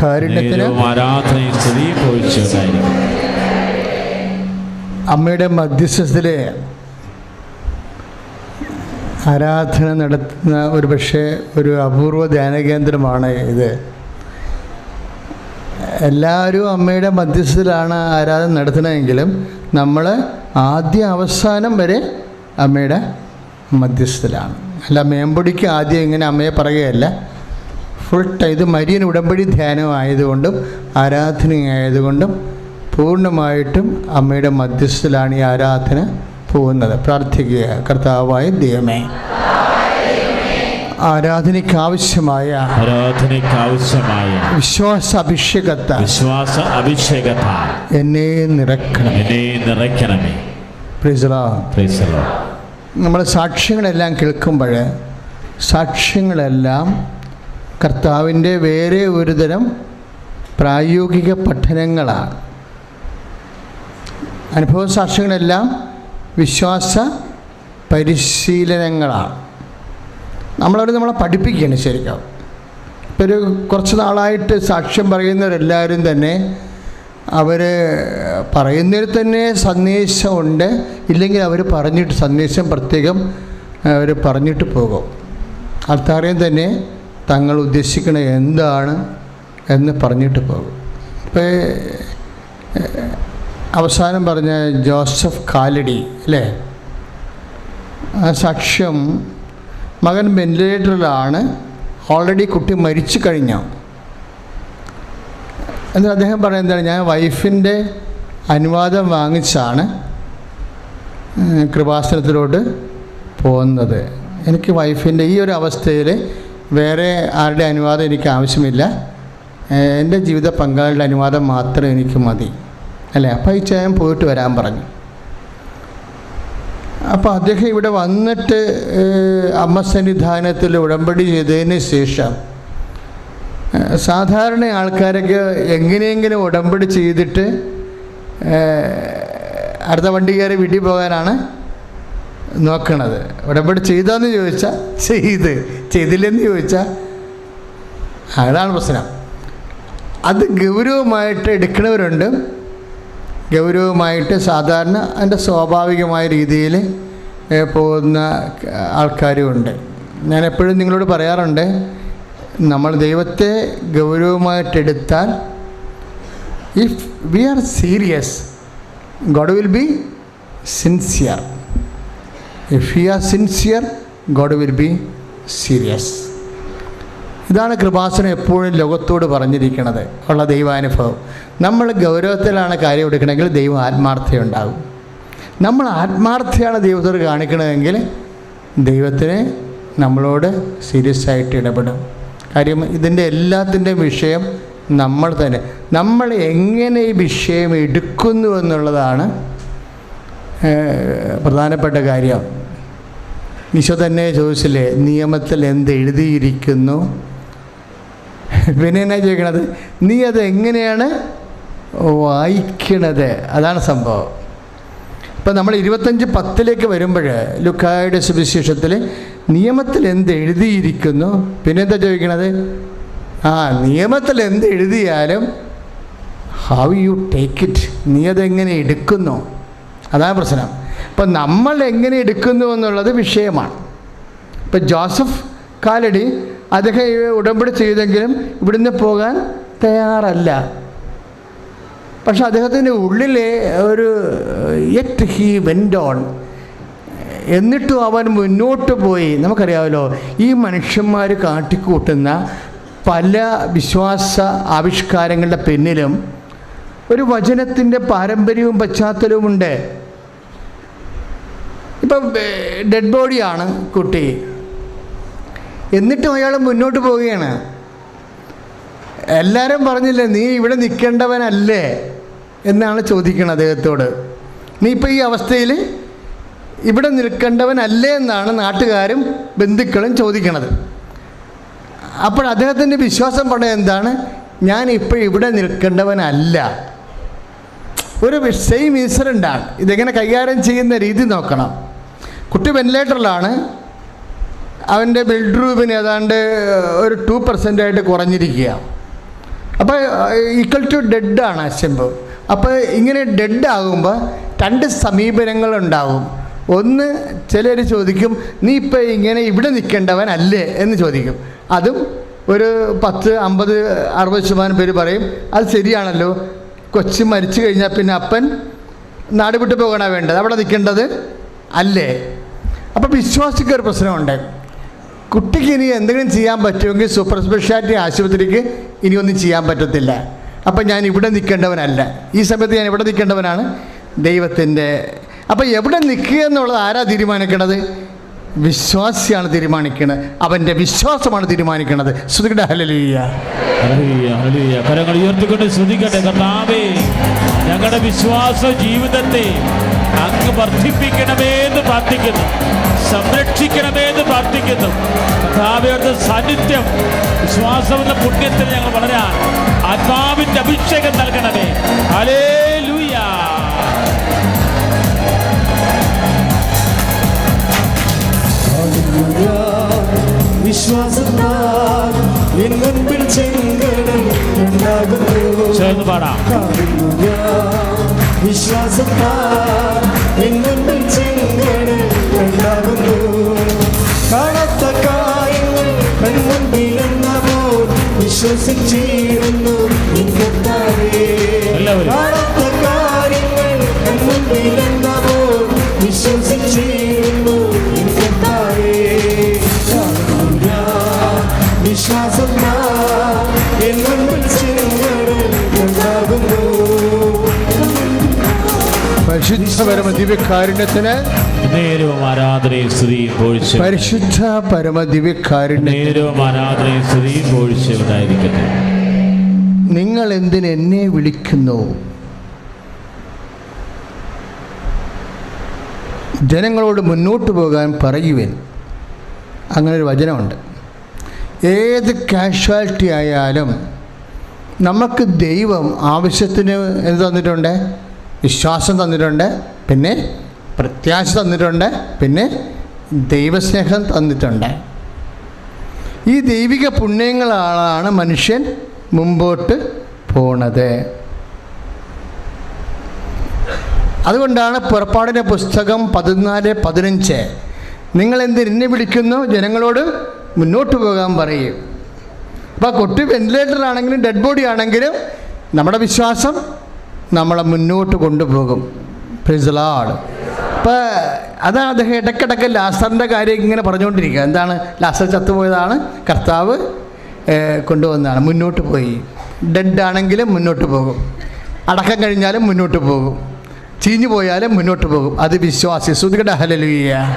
കാരുണ്യത്തിന് അമ്മയുടെ മധ്യസ്ഥത്തിലെ ആരാധന നടത്തുന്ന ഒരു പക്ഷേ ഒരു അപൂർവ ധ്യാനകേന്ദ്രമാണ് ഇത്. എല്ലാവരും അമ്മയുടെ മധ്യസ്ഥത്തിലാണ് ആരാധന നടത്തണമെങ്കിലും നമ്മൾ ആദ്യ അവസാനം വരെ അമ്മയുടെ മധ്യസ്ഥത്തിലാണ്. അല്ല മേമ്പൊടിക്ക് ആദ്യം ഇങ്ങനെ അമ്മയെ പറയുകയല്ല. ഫുൾ ടൈം ഇത് മരിയൻ ഉടമ്പടി ധ്യാനം ആയതുകൊണ്ടും ആരാധനയായതുകൊണ്ടും പൂർണമായിട്ടും അമ്മയുടെ മധ്യസ്ഥത്തിലാണ് ഈ ആരാധന പോകുന്നത്. പ്രാർത്ഥിക്കുക. കർത്താവായ ദൈവമേ. ആരാധനയ്ക്ക് ആവശ്യമായ ആരാധനയ്ക്ക് ആവശ്യമായ വിശ്വാസ അഭിഷേകത്ത വിശ്വാസ അഭിഷേകത്ത എന്നെ നിറക്കണം എന്നെ നിറയ്ക്കണമേ. നമ്മൾ സാക്ഷ്യങ്ങളെല്ലാം കേൾക്കുമ്പോൾ സാക്ഷ്യങ്ങളെല്ലാം കർത്താവിന്റെ വേറെ ഒരു തരം പ്രായോഗിക പഠനങ്ങളാണ്. അനുഭവ സാക്ഷ്യങ്ങളെല്ലാം വിശ്വാസ പരിശീലനങ്ങളാണ്. നമ്മളവർ നമ്മളെ പഠിപ്പിക്കുകയാണ് ശരിക്കും. ഇപ്പോൾ ഒരു കുറച്ച് നാളായിട്ട് സാക്ഷ്യം പറയുന്നവരെല്ലാവരും തന്നെ അവർ പറയുന്നതിൽ തന്നെ സന്ദേശമുണ്ട്. ഇല്ലെങ്കിൽ അവർ പറഞ്ഞിട്ട് സന്ദേശം പ്രത്യേകം അവർ പറഞ്ഞിട്ട് പോകും. അത്താറയും തന്നെ തങ്ങൾ ഉദ്ദേശിക്കണ എന്താണ് എന്ന് പറഞ്ഞിട്ട് പോകും. ഇപ്പോൾ അവസാനം പറഞ്ഞ ജോസഫ് കാലടി അല്ലേ? ആ സാക്ഷ്യം മകൻ വെന്റിലേറ്ററിലാണ്. ഓൾറെഡി കുട്ടി മരിച്ചു കഴിഞ്ഞു. എന്നിട്ട് അദ്ദേഹം പറയുന്നത് എന്താണ്? ഞാൻ വൈഫിന്റെ അനുവാദം വാങ്ങിച്ചാണ് കൃപാസനത്തിലോട്ട് പോകുന്നത്. എനിക്ക് വൈഫിന്റെ ഈ ഒരു അവസ്ഥയിൽ വേറെ ആരുടെ അനുവാദം എനിക്ക് ആവശ്യമില്ല. എന്റെ ജീവിത പങ്കാളിയുടെ അനുവാദം മാത്രം എനിക്ക് മതി. അല്ലേ? അപ്പോൾ ഈ ചേൻ പോയിട്ട് വരാൻ പറഞ്ഞു. അപ്പോൾ അദ്ദേഹം ഇവിടെ വന്നിട്ട് അമ്മ സന്നിധാനത്തിൽ ഉടമ്പടി ചെയ്തതിന് ശേഷം സാധാരണ ആൾക്കാരൊക്കെ എങ്ങനെയെങ്കിലും ഉടമ്പടി ചെയ്തിട്ട് അടുത്ത വണ്ടി കയറി വീട്ടിൽ പോകാനാണ് നോക്കണത്. ഉടമ്പടി ചെയ്താന്ന് ചോദിച്ചാൽ ചെയ്ത്. ചെയ്തില്ലെന്ന് ചോദിച്ചാൽ അതാണ് പ്രശ്നം. അത് ഗൗരവമായിട്ട് എടുക്കുന്നവരുണ്ട് ഗൗരവമായിട്ട് സാധാരണ അതിന്റെ സ്വാഭാവികമായ രീതിയിൽ പോകുന്ന ആൾക്കാരുമുണ്ട്. ഞാൻ എപ്പോഴും നിങ്ങളോട് പറയാറുണ്ട് നമ്മൾ ദൈവത്തെ ഗൗരവമായിട്ടെടുത്താൽ if we are serious God will be sincere if you are sincere God will be serious ഇതാണ് കൃപാസനം എപ്പോഴും ലോകത്തോട് പറഞ്ഞിരിക്കുന്നത്. ഉള്ള ദൈവാനുഭവം. നമ്മൾ ഗൗരവത്തിലാണ് കാര്യം എടുക്കണമെങ്കിൽ ദൈവം ആത്മാർത്ഥയുണ്ടാകും നമ്മൾ ആത്മാർത്ഥയാണ് ദൈവത്തോട് കാണിക്കണമെങ്കിൽ ദൈവത്തിന് നമ്മളോട് സീരിയസ് ആയിട്ട് ഇടപെടും. കാര്യം ഇതിന്റെ എല്ലാത്തിന്റെയും വിഷയം നമ്മൾ തന്നെ. നമ്മൾ എങ്ങനെ ഈ വിഷയം എടുക്കുന്നു എന്നുള്ളതാണ് പ്രധാനപ്പെട്ട കാര്യം. ഈശോ തന്നെ ചോദിച്ചില്ലേ നിയമത്തിൽ എന്ത് എഴുതിയിരിക്കുന്നു? പിന്നെ എന്നാ ചോദിക്കണത്? നീ അത് എങ്ങനെയാണ് വായിക്കണത്? അതാണ് സംഭവം. ഇപ്പം നമ്മൾ ഇരുപത്തഞ്ച് പത്തിലേക്ക് വരുമ്പോൾ ലുക്കായുടെ സുവിശേഷത്തിൽ നിയമത്തിൽ എന്ത് എഴുതിയിരിക്കുന്നു? പിന്നെ എന്താ ചോദിക്കണത്? ആ നിയമത്തിൽ എന്ത് എഴുതിയാലും ഹൗ യു ടേക്ക് ഇറ്റ് നീ അതെങ്ങനെ എടുക്കുന്നു? അതാണ് പ്രശ്നം. അപ്പം നമ്മൾ എങ്ങനെ എടുക്കുന്നു എന്നുള്ളത് വിഷയമാണ്. ഇപ്പം ജോസഫ് കാലടി അദ്ദേഹം ഉടമ്പടി ചെയ്തെങ്കിലും ഇവിടുന്ന് പോകാൻ തയ്യാറല്ല. പക്ഷെ അദ്ദേഹത്തിന്റെ ഉള്ളിലെ ഒരു എറ്റ് ഹീ വെന്റ് ഓൺ എന്നിട്ടും അവൻ മുന്നോട്ട് പോയി. നമുക്കറിയാമല്ലോ ഈ മനുഷ്യന്മാർ കാട്ടിക്കൂട്ടുന്ന പല വിശ്വാസ ആവിഷ്കാരങ്ങളുടെ പിന്നിലും ഒരു വചനത്തിന്റെ പാരമ്പര്യവും പശ്ചാത്തലവും ഉണ്ട്. ഇപ്പം ഡെഡ് ബോഡിയാണ് കുട്ടി. എന്നിട്ടും അയാൾ മുന്നോട്ട് പോവുകയാണ്. എല്ലാവരും പറഞ്ഞില്ലേ നീ ഇവിടെ നിൽക്കേണ്ടവനല്ലേ? എന്നാണ് ചോദിക്കുന്നത് അദ്ദേഹത്തോട്. നീ ഇപ്പോൾ ഈ അവസ്ഥയിൽ ഇവിടെ നിൽക്കേണ്ടവനല്ലേ? എന്നാണ് നാട്ടുകാരും ബന്ധുക്കളും ചോദിക്കണത് അപ്പോൾ അദ്ദേഹത്തിന്റെ വിശ്വാസം പറഞ്ഞത് എന്താണ്? ഞാൻ ഇപ്പോൾ ഇവിടെ നിൽക്കേണ്ടവനല്ല. ഒരു സെയിം ഇൻസിഡന്റാണ് ഇതെങ്ങനെ കൈകാര്യം ചെയ്യുന്ന രീതി നോക്കണം. കുട്ടി വെന്റിലേറ്ററിലാണ് അവന്റെ ബെഡ്റൂമിന് ഏതാണ്ട് ഒരു ടു പെർസെന്റായിട്ട് കുറഞ്ഞിരിക്കുക. അപ്പോൾ ഈക്വൽ ടു ഡെഡാണ് ശംഭു അപ്പോൾ ഇങ്ങനെ ഡെഡ് ആകുമ്പോൾ രണ്ട് സമീപനങ്ങളുണ്ടാവും ഒന്ന് ചിലർ ചോദിക്കും നീ ഇപ്പം ഇങ്ങനെ ഇവിടെ നിൽക്കേണ്ടവൻ അല്ലേ എന്ന് ചോദിക്കും. അതും ഒരു പത്ത് അമ്പത് അറുപത് ശതമാനം പേര് പറയും അത് ശരിയാണല്ലോ. കൊച്ചു മരിച്ചു കഴിഞ്ഞാൽ പിന്നെ അപ്പൻ നാട് വിട്ടു പോകണ വേണ്ടത്. അവിടെ നിൽക്കേണ്ടത് അല്ലേ? അപ്പം വിശ്വാസിക്ക് ഒരു പ്രശ്നമുണ്ട്. കുട്ടിക്ക് ഇനി എന്തെങ്കിലും ചെയ്യാൻ പറ്റുമെങ്കിൽ സൂപ്പർ സ്പെഷ്യാലിറ്റി ആശുപത്രിക്ക് ഇനി ഒന്നും ചെയ്യാൻ പറ്റത്തില്ല. അപ്പം ഞാൻ ഇവിടെ നിൽക്കേണ്ടവനല്ല. ഈ സമയത്ത് ഞാൻ ഇവിടെ നിൽക്കേണ്ടവനാണ് ദൈവത്തിന്റെ. അപ്പം എവിടെ നിൽക്കുക എന്നുള്ളത് ആരാ തീരുമാനിക്കണത്? വിശ്വാസിയാണ് തീരുമാനിക്കുന്നത് അവന്റെ വിശ്വാസമാണ് തീരുമാനിക്കുന്നത് ശ്രുതികട ഹലലിയ. കരങ്ങൾ ഉയർത്തിക്കൊണ്ട് ശ്രദ്ധിക്കട്ടെ കർത്താവേ. ഞങ്ങളുടെ വിശ്വാസ ജീവിതത്തെ അങ്ങ് വർദ്ധിപ്പിക്കണമേ എന്ന് പ്രാർത്ഥിക്കുന്നു. സംരക്ഷിക്കണമേ എന്ന് പ്രാർത്ഥിക്കുന്നു കർത്താവയുടെ സാന്നിധ്യം വിശ്വാസം എന്ന പുണ്യത്തിൽ ഞങ്ങൾ വളരാൻ ആത്മാവിന്റെ അഭിഷേകം നൽകണമേ. ഹലേ എൻ മുൻപിൽ ചെങ്കടൽ ഉണ്ടാകുന്നു. പാടാം. എൻ മുൻപിൽ ചെങ്കടൽ ഉണ്ടാകുന്നു. കാണാത്ത കാര്യങ്ങൾ കൺമുൻപിലെന്നപ്പോൾ വിശ്വസിച്ചിരുന്നു ഇന്നത്താരേ പരിശുദ്ധ പരമ ദിവ്യകാരുണ്യത്തിന് നേരവും ആരാധനയും സ്തുതിയും പോഴ്ച പരിശുദ്ധ പരമ ദിവ്യകാരുണ്യ നേരവും ആരാധനയും സ്തുതിയും പോഴ്ച ഉണ്ടായിരിക്കട്ടെ. നിങ്ങൾ എന്തിന് എന്നെ വിളിക്കുന്നു? ജനങ്ങളോട് മുന്നോട്ട് പോകാൻ പറയുവൻ. അങ്ങനൊരു ഒരു വചനമുണ്ട്. ഏത് കാഷ്വാലിറ്റി ആയാലും നമുക്ക് ദൈവം ആവശ്യത്തിന് എന്ത് തന്നിട്ടുണ്ട്? വിശ്വാസം തന്നിട്ടുണ്ട് പിന്നെ പ്രത്യാശ തന്നിട്ടുണ്ട് പിന്നെ ദൈവസ്നേഹം തന്നിട്ടുണ്ട്. ഈ ദൈവിക പുണ്യങ്ങളാണ് മനുഷ്യൻ മുമ്പോട്ട് പോണത്. അതുകൊണ്ടാണ് പുറപ്പാടിന്റെ പുസ്തകം പതിനാല് പതിനഞ്ച്. നിങ്ങൾ എന്തിനെ വിളിക്കുന്നു ജനങ്ങളോട് മുന്നോട്ട് പോകാൻ പറയും. അപ്പോൾ കൊട്ടി വെന്റിലേറ്റർ ആണെങ്കിലും ഡെഡ് ബോഡി ആണെങ്കിലും നമ്മുടെ വിശ്വാസം നമ്മളെ മുന്നോട്ട് കൊണ്ടുപോകും. പ്രിസലാട് അപ്പോൾ അതാണ് അദ്ദേഹം ഇടയ്ക്കിടയ്ക്ക് ലാസറിന്റെ കാര്യം ഇങ്ങനെ പറഞ്ഞുകൊണ്ടിരിക്കുക. എന്താണ്? ലാസർ ചത്തുപോയതാണ്. കർത്താവ് കൊണ്ടുവന്നതാണ്. മുന്നോട്ട് പോയി. ഡെഡ് ആണെങ്കിലും മുന്നോട്ട് പോകും. അടക്കം കഴിഞ്ഞാലും മുന്നോട്ട് പോകും. ചീഞ്ഞു പോയാലും മുന്നോട്ട് പോകും. അത് വിശ്വാസി സുധികട ഹലലുയ്യ.